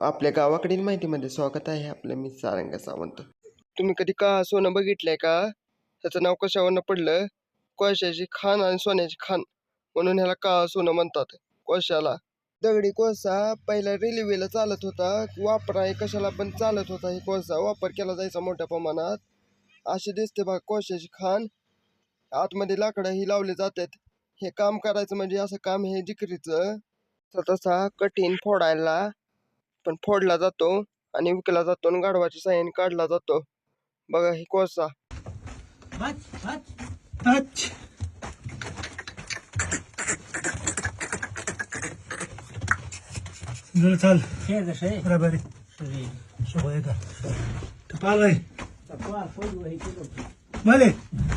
आपल्या गावाकडील माहितीमध्ये स्वागत आहे आपलं. मी सारंग सावंत. तुम्ही कधी का सोनं बघितलंय का? त्याचं नाव कशावरनं पडलं? कोळशाची खान आणि सोन्याची खान म्हणून ह्याला का सोनं म्हणतात? कोळशाला. दगडी कोळसा पहिला रेल्वेला चालत होता. वापरा कशाला पण चालत होता. हे कोळसा वापर केला जायचा मोठ्या प्रमाणात. असे दिसते बघा कोळशाची खान. आतमध्ये लाकडं ही लावली जातात. हे काम करायचं म्हणजे असं काम हे जिकरीचं. तर तसा कठीण फोडायला पण फोडला जातो आणि विकला जातो आणि गाढवाच्या साह्याने काढला जातो. बघा ही कोळसा. चाल. बरोबर. आहे आहे मले.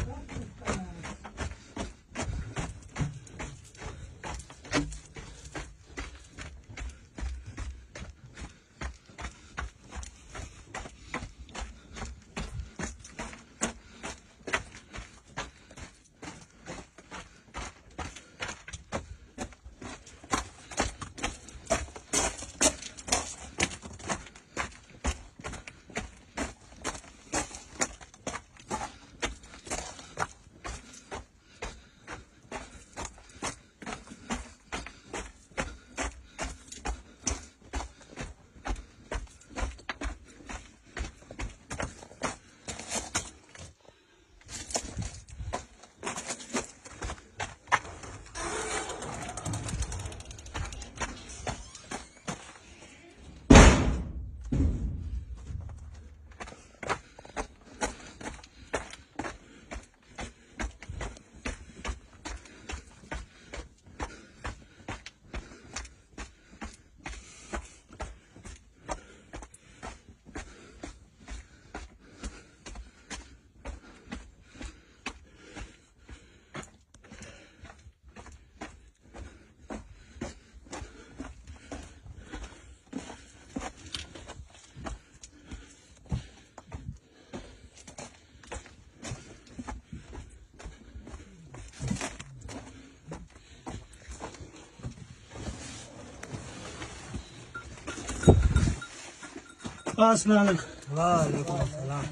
السلام علیکم وعلیکم السلام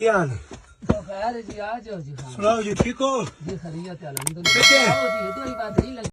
کیا حال ہے خیر جی آ جاؤ جی۔ سناؤ جی ٹھیک ہو؟ جی خیریت الحمدللہ۔ ٹھیک ہے۔ جی، تو یہ بات نہیں